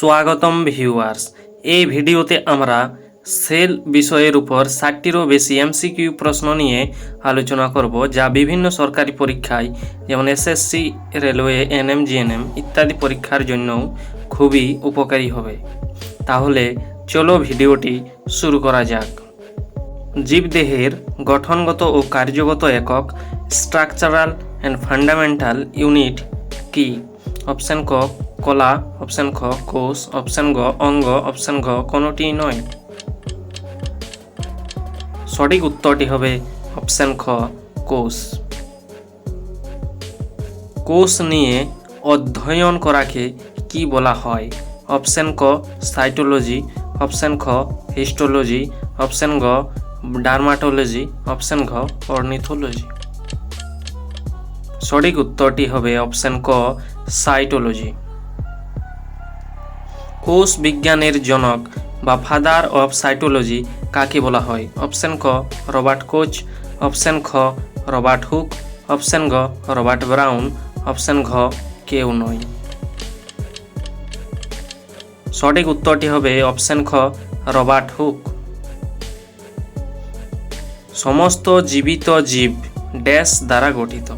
স্বাগতম ভিউয়ার্স এই ভিডিওতে আমরা সেল বিষয়ের উপর ষাটটিরও বেশি এমসিকিউ প্রশ্ন নিয়ে আলোচনা করব, যা বিভিন্ন সরকারি পরীক্ষায়, যেমন এসএসসি রেলওয়ে এনএম জিএনএম ইত্যাদি পরীক্ষার জন্যও খুবই উপকারী হবে। তাহলে চলো ভিডিওটি শুরু করা যাক। জীবদেহের গঠনগত ও কার্যগত একক স্ট্রাকচারাল অ্যান্ড ফান্ডামেন্টাল ইউনিট কি? অপশন ক কলা, অপশন খ কোষ, অপশন গ অঙ্গ, অপশন ঘ, কোনোটি নয়। সঠিক উত্তরটি হবে অপশন খ, কোষ। কোষ নিয়ে অধ্যয়ন করাকে কি বলা হয়? অপশন ক, সাইটোলজি, অপশন খ, হিস্টোলজি, অপশন গ ডার্মাটোলজি, অপশন ঘ, অর্নিথোলজি। সঠিক উত্তরটি হবে অপশন ক, সাইটোলজি। কোষ বিজ্ঞানের জনক বা ফাদার অফ সাইটোলজি কাকে বলা হয়? অপশন ক, রবার্ট কোচ, অপশন খ, রবার্ট হুক, অপশন গ, রবার্ট ব্রাউন, অপশন ঘ, কেউ নয়। সঠিক উত্তরটি হবে অপশন খ, রবার্ট হুক। সমস্ত জীবিত জীব ড্যাশ দ্বারা গঠিত।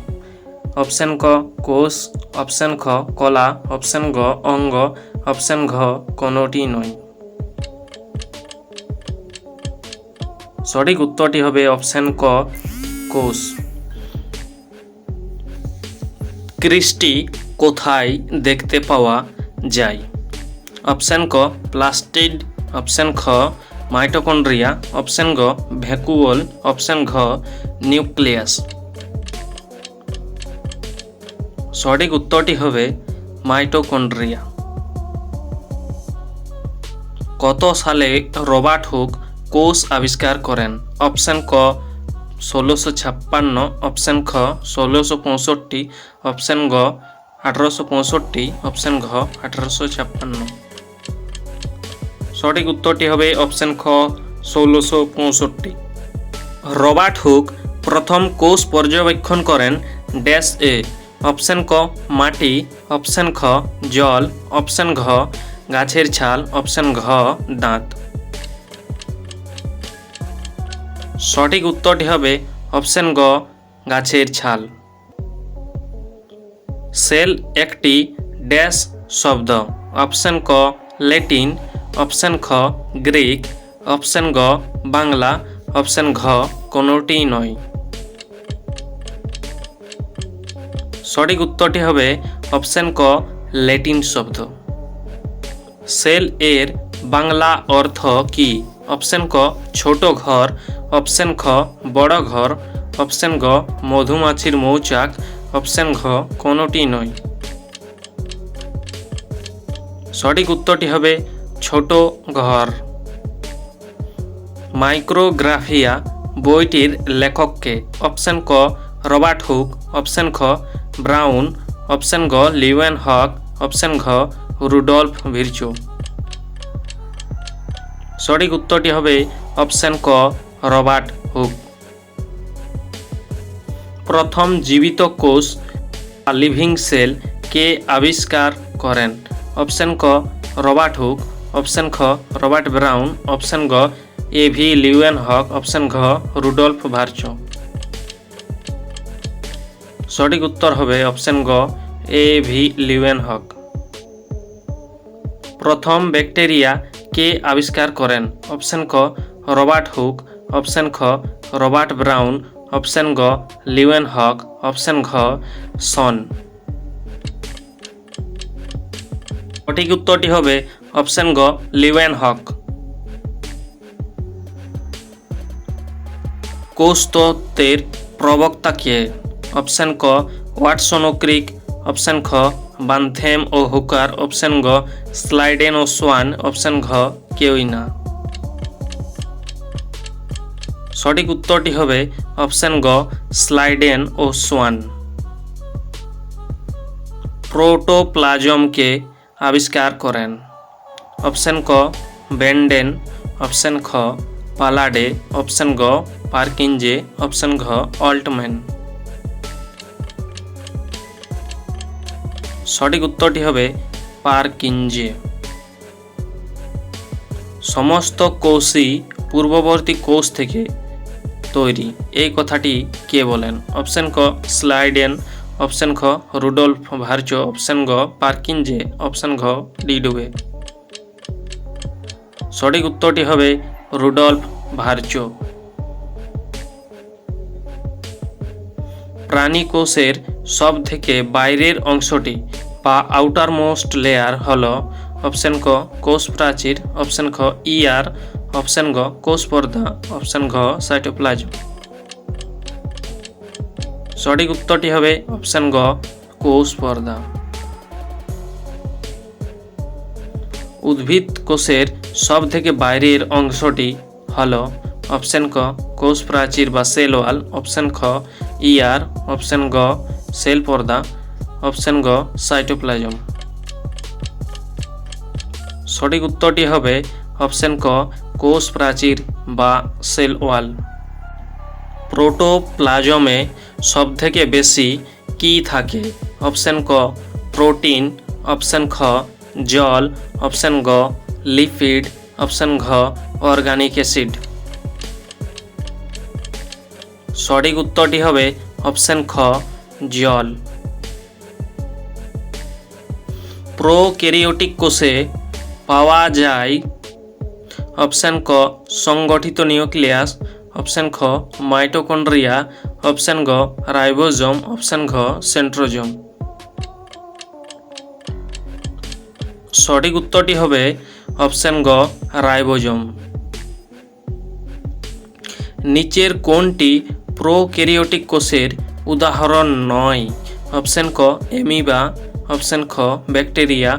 অপশন ক, কোষ, অপশন খ, কলা, অপশন গ, অঙ্গ অপশন ঘ, কোনোটি নয়। সঠিক উত্তরটি হবে অপশন ক, কোষ। কৃষ্টি কোথায় দেখতে পাওয়া যায়? অপশন ক, প্লাস্টিড। অপশন খ, মাইটোকন্ড্রিয়া। অপশন গ, ভ্যাকুওল। অপশন ঘ, নিউক্লিয়াস। সঠিক উত্তরটি হবে মাইটোকন্ড্রিয়া। কত সালে রবার্ট হুক কোষ আবিষ্কার করেন? অপশন ক, ষোলোশো ছাপ্পান্ন, অপশন খ, ষোলোশো পঁয়ষট্টি, অপশন গ, আঠারোশো পঁয়ষট্টি, অপশন ঘ, আঠারোশো ছাপ্পান্ন। সঠিক উত্তরটি হবে অপশন খ, ষোলোশো পঁয়ষট্টি। রবার্ট হুক প্রথম কোষ পর্যবেক্ষণ করেন ড্যাশ এ। অপশন ক, মাটি, অপশন খ, জল, অপশন ঘ গাছের ছাল, অপশন ঘ, দাঁত। সঠিক উত্তরটি হবে অপশন গ, গাছের ছাল। সেল একটি ড্যাশ শব্দ। অপশন ক, ল্যাটিন। অপশন খ, গ্রিক। অপশন গ, বাংলা। অপশন ঘ, কোনোটি নয়। সঠিক উত্তরটি হবে অপশন ক, ল্যাটিন শব্দ। সেল এর বাংলা অর্থ কি? অপশন ক, ছোট ঘর। অপশন খ, বড় ঘর। অপশন গ, মধুমাছির মৌচাক। অপশন ঘ, কোনোটি নয়। সঠিক উত্তরটি হবে ছোট ঘর। মাইক্রোগ্রাফিয়া বইটির লেখককে। অপশন ক, রবার্ট হুক। অপশন খ, ব্রাউন। অপশন গ, লিওয়েন হক। অপশন ঘ রুডলফ ভিরচু। সঠিক উত্তরটি হবে অপশন ক, রবার্ট হুক। প্রথম জীবিত কোষ লিভিং সেল কে আবিষ্কার করেন? অপশন ক, রবার্ট হুক। অপশন খ, রবার্ট ব্রাউন। অপশন গ, A V Leeuwenhoek. Option ঘ, রুডলফ ভার্চো। সঠিক উত্তর হবে অপশন গ, এ ভি লিওয়েন হক। প্রথম ব্যাকটেরিয়া কে আবিষ্কার করেন? অপশন ক, রবার্ট হুক। অপশন খ, রবার্ট ব্রাউন। অপশন গ, লিওয়েন হক। অপশন ঘ, সন। সঠিক উত্তরটি হবে অপশন গ, লিওয়েন হক। কোষতত্ত্বের প্রবক্তা কে? অপশন ক, ওয়াটসন ও ক্রিক। অপশন খ বানথেম ও হুকার অপশন গ, স্লাইডেন ও সোয়ান অপশন ঘ, কেউই না। সঠিক উত্তরটি হবে অপশন গ, স্লাইডেন ও সোয়ান। প্রোটোপ্লাজমকে আবিষ্কার করেন। অপশন ক, বেন্ডেন, অপশন খ, পালাডে, অপশন গ, পার্কিনজে, অপশন ঘ, অল্টম্যান। সঠিক উত্তরটি হবে পার্কিনজে। সমস্ত কোষই পূর্ববর্তী কোষ থেকে তৈরি। এই কথাটি কে বলেন? অপশন ক, স্লাইডেন। অপশন খ, রুডলফ ভার্চো। অপশন গ, পার্কিনজে। অপশন ঘ ডিডুবে সঠিক উত্তরটি হবে রুডলফ ভার্চো। প্রাণী কোষের সব থেকে বাইরের অংশটি বা আউটার মোস্ট লেয়ার হল অপশন ক কোষ প্রাচীর অপশন খ ইয়ার অপশন গ কোষ পর্দা অপশন ঘ সাইটোপ্লাজম সঠিক উত্তরটি হবে অপশন গ কোষ পর্দা উদ্ভিদ কোষের সব থেকে বাইরের অংশটি হল অপশন ক কোষ প্রাচীর বা সেল ওয়াল অপশন খ ইয়ার অপশন গ সেল পর্দা। অপশন গ সাইটোপ্লাজম সঠিক উত্তরটি হবে অপশন ক, কোষ প্রাচীর বা সেল ওয়াল প্রোটোপ্লাজমে সবথেকে বেশি কি থাকে? অপশন ক প্রোটিন অপশন খ, জল। অপশন গ লিপিড অপশন ঘ অর্গানিক অ্যাসিড সঠিক উত্তরটি হবে অপশন খ, জল। প্রোক্যারিওটিক কোষে পাওয়া যায় অপশন ক, সংগঠিত নিউক্লিয়াস, অপশন খ, মাইটোকন্ড্রিয়া, অপশন গ, রাইবোজম, অপশন ঘ, সেন্ট্রোজম। সঠিক উত্তরটি হবে অপশন গ, রাইবোজোম। নিচের কোনটি প্রোক্যারিওটিক কোষের উদাহরণ নয়। অপশন ক এমিবা অপশন খ, ব্যাকটেরিয়া।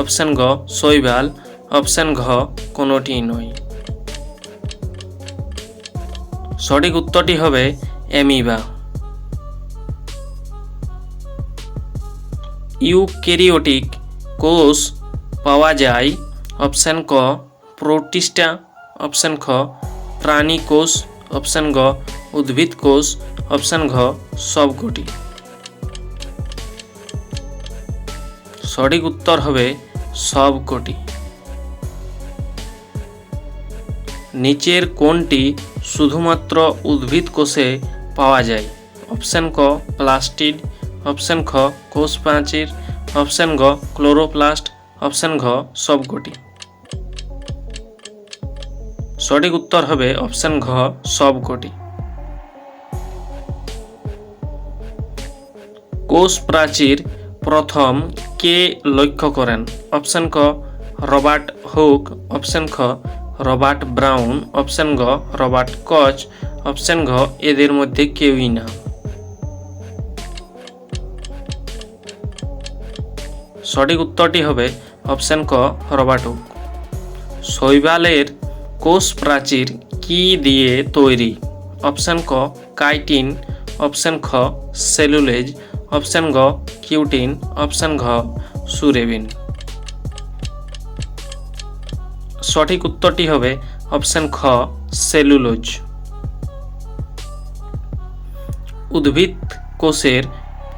অপশন গ, শৈবাল। অপশন ঘ, কোনোটি নয়। সঠিক উত্তরটি হবে অ্যামিবা। ইউক্যারিওটিক কোষ পাওয়া যায় অপশন ক, প্রোটিস্টা। অপশন খ, প্রাণী কোষ। অপশন গ, উদ্ভিদ কোষ। অপশন ঘ, সবকটি। সঠিক উত্তর হবে সবকটি নিচের কোনটি শুধুমাত্র উদ্ভিদ কোষে পাওয়া যায়। অপশন ক, প্লাস্টিড। অপশন খ, কোষ প্রাচীর। অপশন গ, ক্লোরোপ্লাস্ট। অপশন ঘ সবকটি সঠিক উত্তর হবে অপশন ঘ সবকটি কোষ প্রাচীর প্রথম কে লক্ষ্য করেন? অপশন ক, রবার্ট হুক। অপশন খ, রবার্ট ব্রাউন। অপশন গ, রবার্ট কচ। অপশন ঘ, এদের মধ্যে কেউই না। সঠিক উত্তরটি হবে অপশন ক, রবার্ট হুক। শৈবালের কোষ প্রাচীর কি দিয়ে তৈরি? অপশন ক, কাইটিন। অপশন খ, সেলুলেজ। অপশন গ কিউটিন। অপশন ঘ, সুরেবিন। সঠিক উত্তরটি হবে অপশন খ, সেলুলোজ। উদ্ভিদ কোষের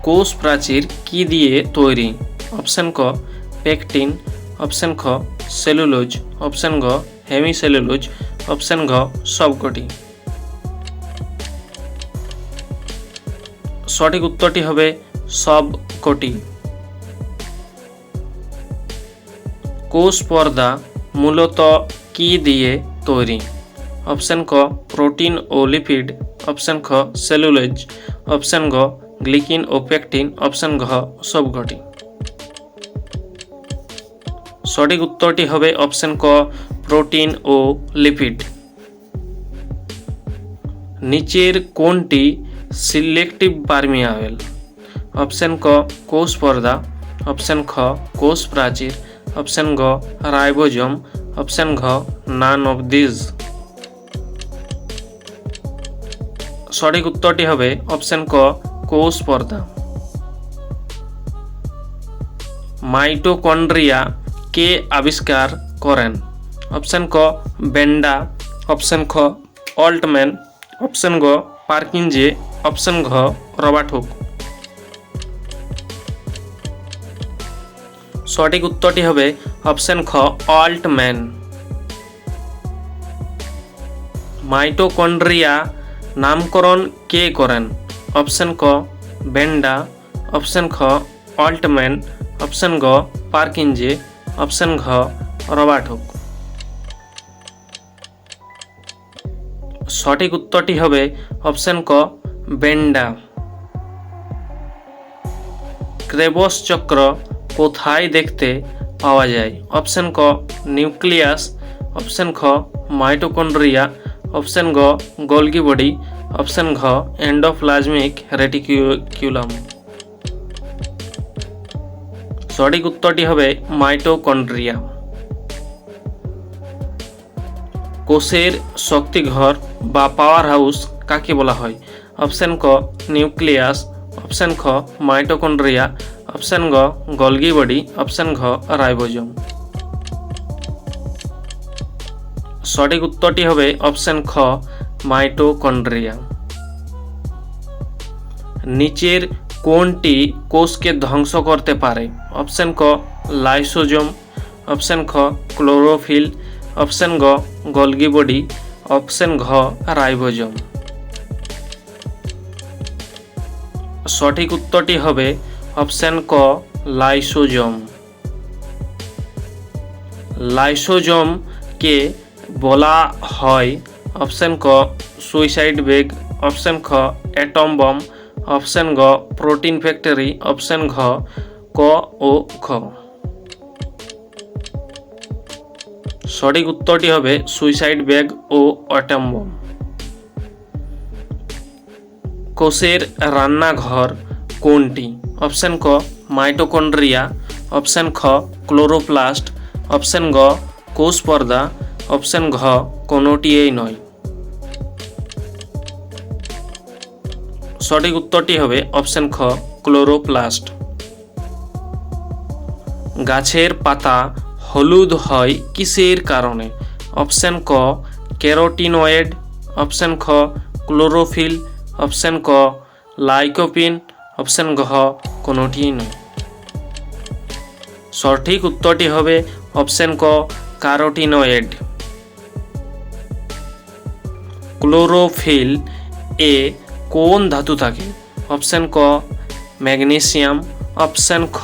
কোষ প্রাচীর কি দিয়ে তৈরি? অপশন ক, পেকটিন। অপশন খ, সেলুলোজ। অপশন ঘ, হেমিসেলুলোজ। অপশন ঘ, সবকটি। সঠিক উত্তরটি হবে সবকটি কোষ পর্দা মূলত কি দিয়ে তৈরি? অপশন ক, প্রোটিন ও লিপিড। অপশন খ, সেলুলোজ। অপশন ঘ গ্লিকিন ও পেকটিন। অপশন ঘ সবকটি সঠিক উত্তরটি হবে অপশন ক, প্রোটিন ও লিপিড। নিচের কোনটি সিলেক্টিভ পারমিয়াবেল অপশন ক কোষ পর্দা অপশন খ কোষ প্রাচীর অপশন গ রাইবোজোম অপশন ঘ নান অফ দিস সঠিক উত্তরটি হবে অপশন ক কোষ পর্দা মাইটোকন্ড্রিয়া কে আবিষ্কার করেন অপশন ক বেন্ডা অপশন খ অল্টম্যান অপশন গ পার্কিনজে অপশন ঘ রবার্ট হুক সঠিক উত্তরটি হবে অপশন খ অল্টম্যান মাইটোকন্ড্রিয়া নামকরণ কে করেন? অপশন ক, বেন্ডা। অপশন খ অল্টম্যান অপশন গ, পার্কিনজে। অপশন ঘ রবার্ট হুক সঠিক উত্তরটি হবে অপশন ক বেন্ডা ক্রেবস চক্র কোথায় দেখতে পাওয়া যায়? অপশন ক, নিউক্লিয়াস। অপশন খ, মাইটোকন্ড্রিয়া। অপশন গ, গোলগি বডি। অপশন ঘ, এন্ডোপ্লাজমিক রেটিকিউলাম সঠিক উত্তরটি হবে মাইটোকন্ড্রিয়া। কোষের শক্তিঘর বা পাওয়ার হাউস কাকে বলা হয়? অপশন ক, নিউক্লিয়াস। অপশন খ, মাইটোকন্ড্রিয়া। অপশন গ, গলগি বডি। অপশন ঘ, রাইবোজোম। সঠিক উত্তরটি হবে অপশন খ, মাইটোকন্ড্রিয়া। নিচের কোনটি কোষকে ধ্বংস করতে পারে। অপশন ক, লাইসোজোম। অপশন খ, ক্লোরোফিল। অপশন গ, গলগি বডি। অপশন ঘ, রাইবোজোম। সঠিক উত্তরটি হবে অপশন ক, লাইসোজোম। লাইসোজোমকে বলা হয় অপশন ক, সুইসাইড বেগ, অপশন খ, অ্যাটম বম, অপশন গ, প্রোটিন ফ্যাক্টরি, অপশন ঘ, ক ও খ সঠিক উত্তরটি হবে সুইসাইড ব্যাগ ও অ্যাটম বম। কোষের রান্নাঘর কোনটি? অপশন ক, মাইটোকন্ড্রিয়া। অপশন খ, ক্লোরোপ্লাস্ট। অপশন গ, কোষ পর্দা। অপশন ঘ কোনোটিই নয়। সঠিক উত্তরটি হবে অপশন খ, ক্লোরোপ্লাস্ট। গাছের পাতা হলুদ হয় কিসের কারণে? অপশন ক, ক্যারোটিনয়েড। অপশন খ, ক্লোরোফিল। অপশন ক। লাইকোপিন অপশন ঘ। কোনোটি নয়। সঠিক উত্তরটি হবে অপশন ক। কারোটিনয়েড ক্লোরোফিল এ কোন ধাতু থাকে? অপশন ক। ম্যাগনেসিয়াম। অপশন খ।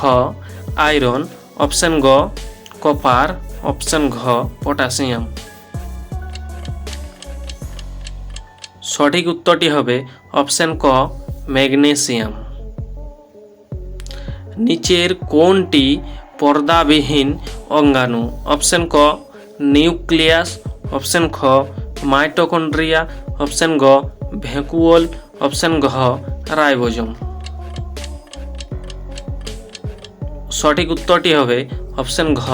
আয়রন। অপশন গ। কপার। অপশন ঘ। পটাশিয়াম সঠিক উত্তরটি হবে অপশন ক, ম্যাগনেসিয়াম। নিচের কোনটি পর্দাবিহীন অঙ্গাণু। অপশন ক, নিউক্লিয়াস। অপশন খ, মাইটোকন্ড্রিয়া। অপশন গ, ভ্যাকুওল। অপশন ঘ, রাইবোজোম। সঠিক উত্তরটি হবে অপশন ঘ,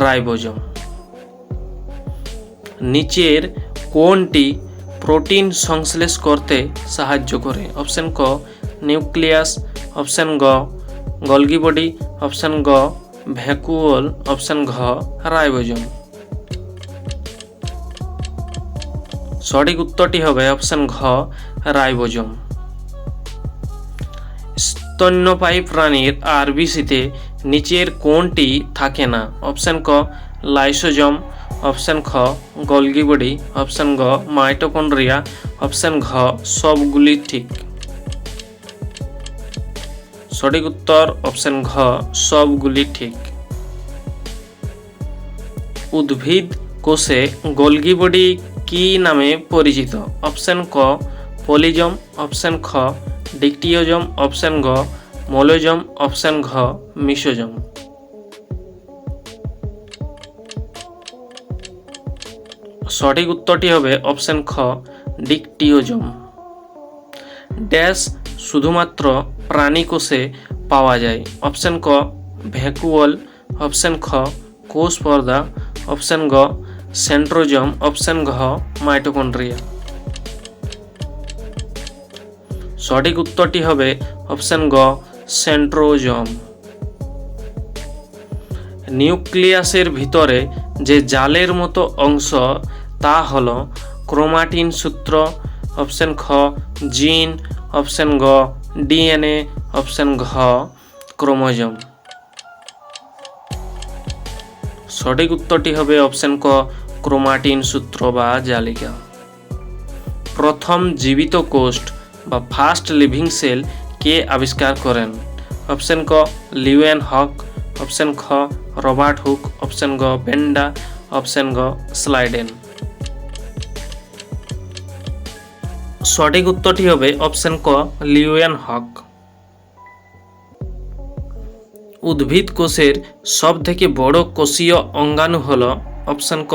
রাইবোজোম। নিচের কোনটি প্রোটিন সংশ্লেষ করতে সাহায্য করে। অপশন ক, নিউক্লিয়াস। অপশন গ, গলগি বডি। অপশন গ, ভ্যাকুওল। অপশন ঘ, রাইবোজোম। সঠিক উত্তরটি হবে অপশন ঘ, রাইবোজোম। স্তন্যপায়ী প্রাণীর আরবিসিতে নিচের কোনটি থাকে না। অপশান ক, লাইসোজম। অপশান খ গলগি বডি অপশন গ, মাইটোকন্ড্রিয়া। অপশান ঘ, সবগুলি ঠিক। সঠিক উত্তর, অপশন ঘ, সবগুলি ঠিক। উদ্ভিদ কোষে গলগি বডি কি নামে পরিচিত? অপশান ক, পলিজম। অপশান খ, ডিকটিওজম। অপশান গ মোলোজম অপশন ঘ মিসোজম সঠিক উত্তরটি হবে অপশন খ, ডিকটিওজম। ড্যাশ শুধুমাত্র প্রাণী কোষে পাওয়া যায়। অপশন ক ভ্যাকুয়াল অপশন খ, কোষ পর্দা। অপশন গ, সেন্ট্রোজম। অপশন ঘ, মাইটোকন্ড্রিয়া। সঠিক উত্তরটি হবে অপশন গ সেন্ট্রোজম। নিউক্লিয়াসের ভিতরে যে জালের মতো অংশ, তা হল ক্রোমাটিন সূত্র, অপশন খ, জিন, অপশন গ, ডিএনএ, অপশন ঘ, ক্রোমোজোম। সঠিক উত্তরটি হবে অপশন ক, ক্রোমাটিন সূত্র বা জালিকা। প্রথম জীবিত কোষ বা ফার্স্ট লিভিং সেল কে আবিষ্কার করেন অপশন ক লিওয়েন হক অপশন খ রবার্ট হুক অপশন গ বেন্ডা অপশন গ স্লাইডেন সঠিক উত্তরটি হবে অপশন ক লিওয়েন হক। উদ্ভিদ কোষের সব থেকে বড় কোষীয় অঙ্গাণু হল অপশন ক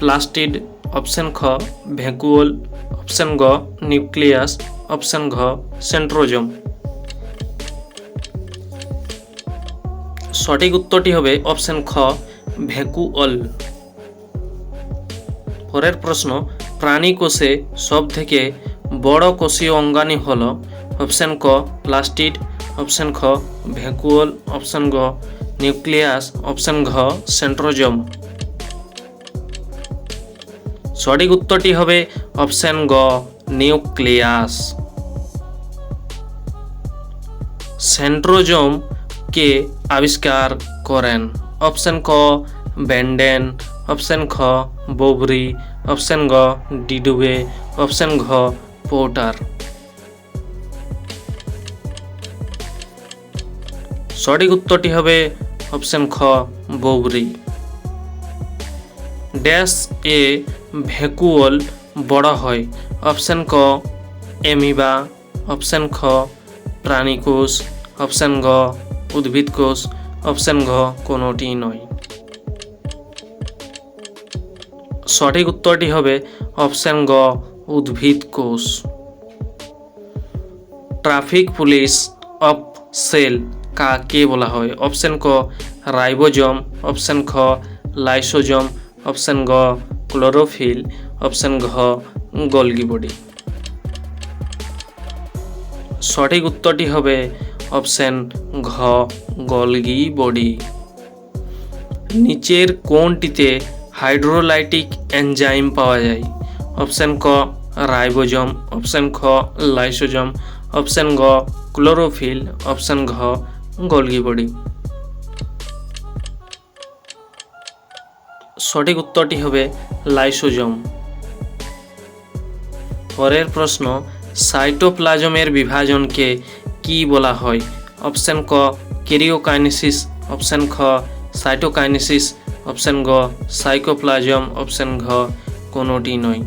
প্লাস্টিড অপশন খ ভ্যাকুওল অপশন গ নিউক্লিয়াস অপশন ঘ সেন্ট্রোজম। সঠিক উত্তরটি হবে অপশন খ ভ্যাকুওল পরের প্রশ্ন, প্রাণী কোষে সব থেকে বড় কোষীয় অঙ্গাণু হল অপশন ক, প্লাস্টিড, অপশন খ ভ্যাকুওল অপশন গ, নিউক্লিয়াস, অপশন ঘ, সেন্ট্রোজম। সঠিক উত্তরটি হবে অপশন গ, নিউক্লিয়াস। সেন্ট্রোজম কে আবিষ্কার করেন। অপশন ক ব্যান্ডেন অপশন খ, বোবরি। অপশন গ, ডিডুবে। অপশন ঘ, পোর্টার। সঠিক উত্তরটি হবে অপশন খ বৌরি ড্যাশ এ ভ্যাকুয়াল বড় হয়। অপশন ক, এমিবা। অপশন খ, প্রাণীকোষ। অপশন গ উদ্ভিদ কোষ, অপশন ঘ, কোনোটি নয়। সঠিক উত্তরটি হবে অপশন গ উদ্ভিদ কোষ। ট্রাফিক পুলিশ অফ সেল কাকে বলা হয়? অপশন ক, রাইবোজম। অপশন খ লাইসোজম। অপশন গ ক্লোরোফিল। অপশন ঘ গলগি বডি সঠিক উত্তরটি হবে অপশন ঘ, গলগি বডি। নিচের কোনটিতে হাইড্রোলাইটিক এনজাইম পাওয়া যায়। অপশন ক, রাইবোজম। অপশন খ, লাইসোজম। অপশন গ, ক্লোরোফিল। অপশন ঘ, গলগি বডি। সঠিক উত্তরটি হবে লাইসোজম। পরের প্রশ্ন, সাইটোপ্লাজমের বিভাজনকে কি বলা হয়? অপশন ক কেরিওকাইনেসিস অপশন খ সাইটোকাইনেসিস অপশন গ সাইকোপ্লাজম অপশন ঘ, কোনোটি নয়।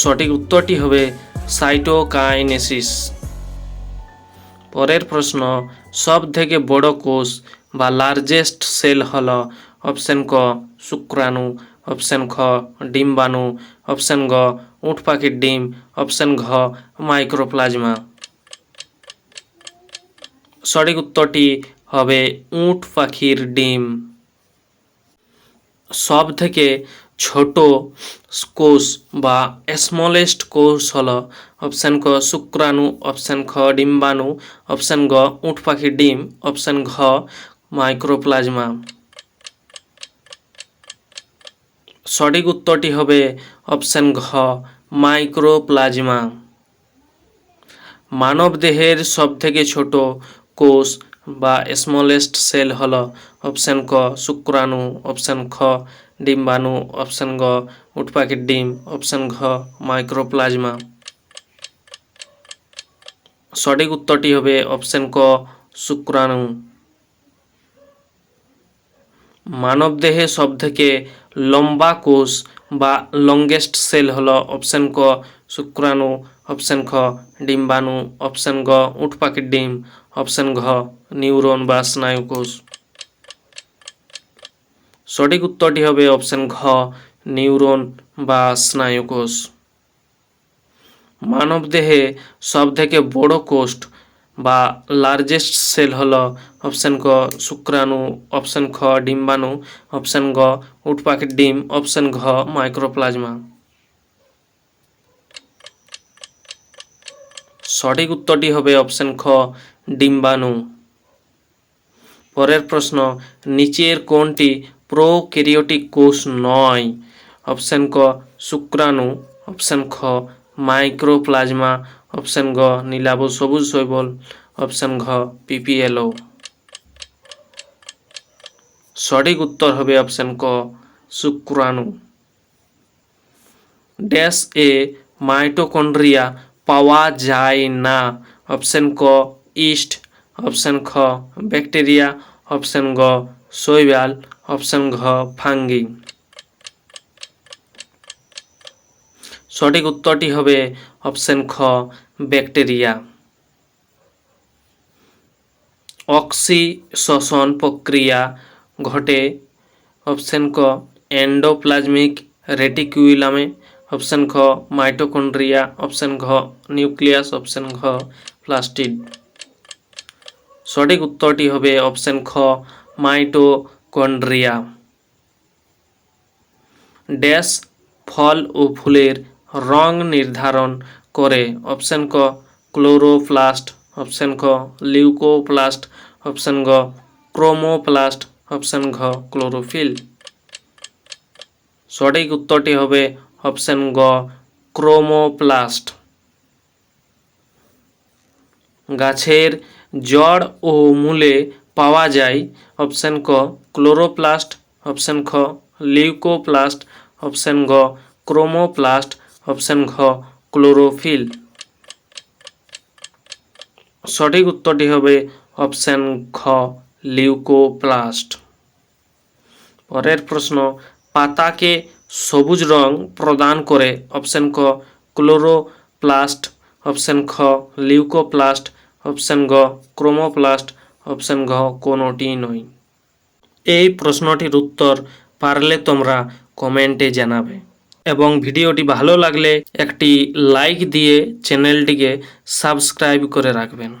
সঠিক উত্তরটি হবে সাইটোকাইনেসিস পরের প্রশ্ন সব থেকে বড় কোষ বা লার্জেস্ট সেল হল অপশন ক, শুক্রাণু। অপশন খ ডিম্বাণু অপশন গ, উট পাখির ডিম। অপশন ঘ, মাইক্রোপ্লাজমা। সঠিক উত্তরটি হবে উট পাখির ডিম। সব থেকে ছোট কোষ বা স্মলেস্ট কোষ হল অপশান ক, শুক্রাণু। অপশান খ ডিম্বাণু অপশান গ, উট পাখির ডিম। অপশান ঘ, মাইক্রোপ্লাজমা। সঠিক উত্তরটি হবে অপশান ঘ, মাইক্রোপ্লাজমা। মানব দেহের সবথেকে ছোট কোষ বা স্মলেস্ট সেল হল অপশান ক, শুক্রাণু, অপশান খ, ডিম্বাণু, অপশান গ উট পাখির ডিম, অপশান ঘ, মাইক্রোপ্লাজমা। সঠিক উত্তরটি হবে অপশান ক, শুক্রাণু। মানবদেহে সবথেকে লম্বা কোষ বা লংগেস্ট সেল হলো অপশান ক শুক্রাণু, অপশান খ ডিম্বাণু, অপশান গ উটপাখির ডিম, অপশান ঘ নিউরন বা স্নায়ু কোষ। সঠিক উত্তরটি হবে অপশান ঘ নিউরন বা স্নায়ু কোষ। মানবদেহে সবথেকে বড় কোষ বা লার্জেস্ট সেল হল অপশান ক শুক্রাণু অপশান খ ডিম্বাণু অপশান গ উট পাখির ডিম অপশান ঘ মাইক্রোপ্লাজমা সঠিক উত্তরটি হবে অপশান খ ডিম্বাণু। পরের প্রশ্ন, নিচের কোনটি প্রোক্যারিওটিক কোষ নয়। অপশান ক শুক্রাণু অপশান খ মাইক্রোপ্লাজমা অপশান গ নীলাভ সবুজ শৈবল অপশান ঘ পিপিএলও সঠিক উত্তর হবে অপশান ক, শুক্রাণু। ড্যাশ এ, মাইটোকন্ড্রিয়া পাওয়া যায় না। অপশন ক, ইস্ট। অপশন খ, ব্যাকটেরিয়া। অপশন গ, শৈবাল। অপশন ঘ, ফাঙ্গি। সঠিক উত্তরটি হবে অপশন খ, ব্যাকটেরিয়া। অক্সিশোষণ প্রক্রিয়া ঘটে, অপশন ক, এন্ডোপ্লাজমিক রেটিকুইলামে অপশন খ, মাইটোকন্ড্রিয়া, অপশন ঘ, নিউক্লিয়াস, অপশন ঘ, প্লাস্টিড। সঠিক উত্তরটি হবে অপশন খ, মাইটোকন্ড্রিয়া। ড্যাশ ফল ও ফুলের রং নির্ধারণ করে অপশন ক ক্লোরোপ্লাস্ট, অপশন খ লিউকোপ্লাস্ট, অপশন গ ক্রোমোপ্লাস্ট, অপশন ঘ ক্লোরোফিল। সঠিক উত্তরটি হবে অপশন গ ক্রোমোপ্লাস্ট। গাছের জড় ও মূলে পাওয়া যায় অপশন ক ক্লোরোপ্লাস্ট, অপশন খ লিউকোপ্লাস্ট, অপশন গ ক্রোমোপ্লাস্ট অপশন ঘ, ক্লোরোফিল। সঠিক উত্তরটি হবে অপশন খ লিউকোপ্লাস্ট। পরের প্রশ্ন, পাতাকে সবুজ রং প্রদান করে অপশন ক, ক্লোরোপ্লাস্ট, অপশন খ, লিউকোপ্লাস্ট, অপশন গ, ক্রোমোপ্লাস্ট, অপশন ঘ, কোনোটি নয়। এই প্রশ্নটির উত্তর পারলে তোমরা কমেন্টে জানাবে। এবং ভিডিওটি ভালো লাগলে একটি লাইক দিয়ে চ্যানেলটিকে সাবস্ক্রাইব করে রাখবেন।